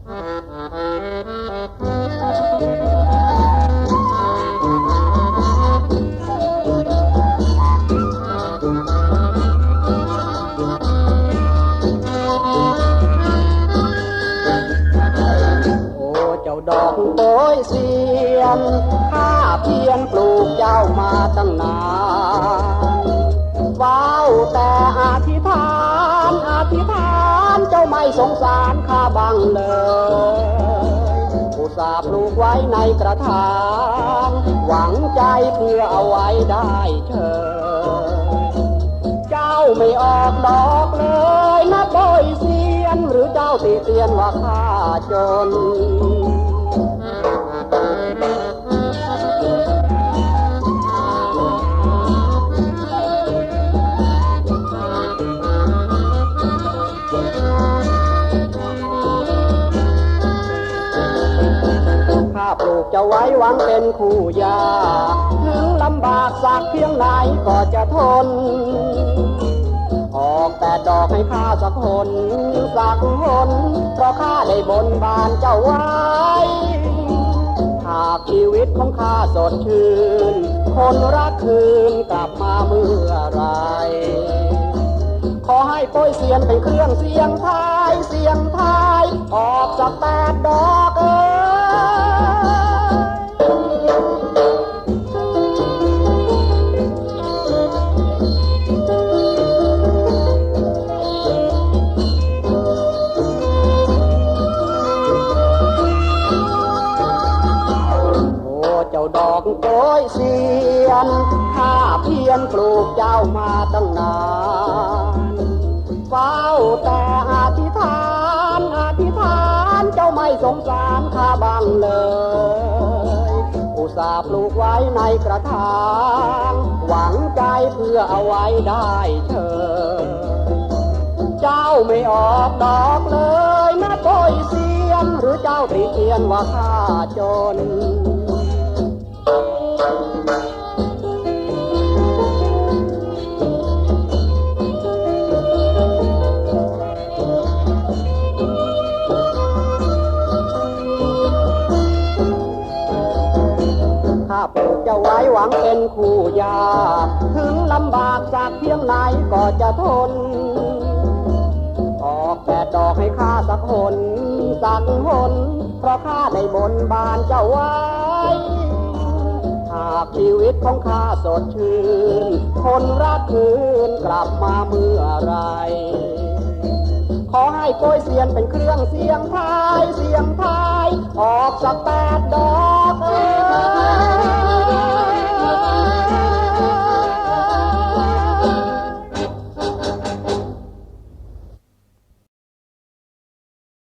โอ้เจ้าดอกโป้ยเสียนข้าเพียรปลูกเจ้ามาตั้งนาน ไม่สงสารข้าบังเลยอุตส่าห์ปลูกไว้ในกระถาง หวังใจเพื่อเอาไว้ได้เธอ เจ้าไม่ออกดอกเลยนะบอยเซียน หรือเจ้าตีเตียนว่าข้าจน ปลูกจะไว้หวังเป็นคู่ยา ถึงลำบากสักเพียงไหนก็จะทน ออกแต่ดอกให้ข้าสักคนสักคนเพราะข้าได้บนบานเจ้าไว้ หากชีวิตของข้าสดชื่น คนรักคืนกลับมาเมื่อไรขอให้โป้ยเสียนเป็นเครื่องเสียงทาย เสียงทาย ออกจากแปดดอก จ้าดอกโป้ยเสียนข้าเพียรปลูกเจ้ามาตั้งนานเฝ้าแต่อธิษฐานอธิษฐานเจ้าไม่สงสารข้าบ้างเลย อุตส่าห์ปลูกไว้ในกระถาง หวังใจเพื่อเอาไว้ได้เชิญเจ้าไม่ออกดอกเลยนะโป้ยเสียนหรือเจ้าตีเตียนว่าข้าจน หวังเป็นคู่ยา ถึงลำบากสักเพียงไหนก็จะทน ออกแต่ดอกให้ข้าสักหน สักหน เพราะข้าได้บนบานเจ้าไว้ หากชีวิตของข้าสดชื่น คนรักคืนกลับมาเมื่อไรขอให้โกยเสียนเป็นเครื่องเสียงทาย เสียงทาย ออกสักแปดดอก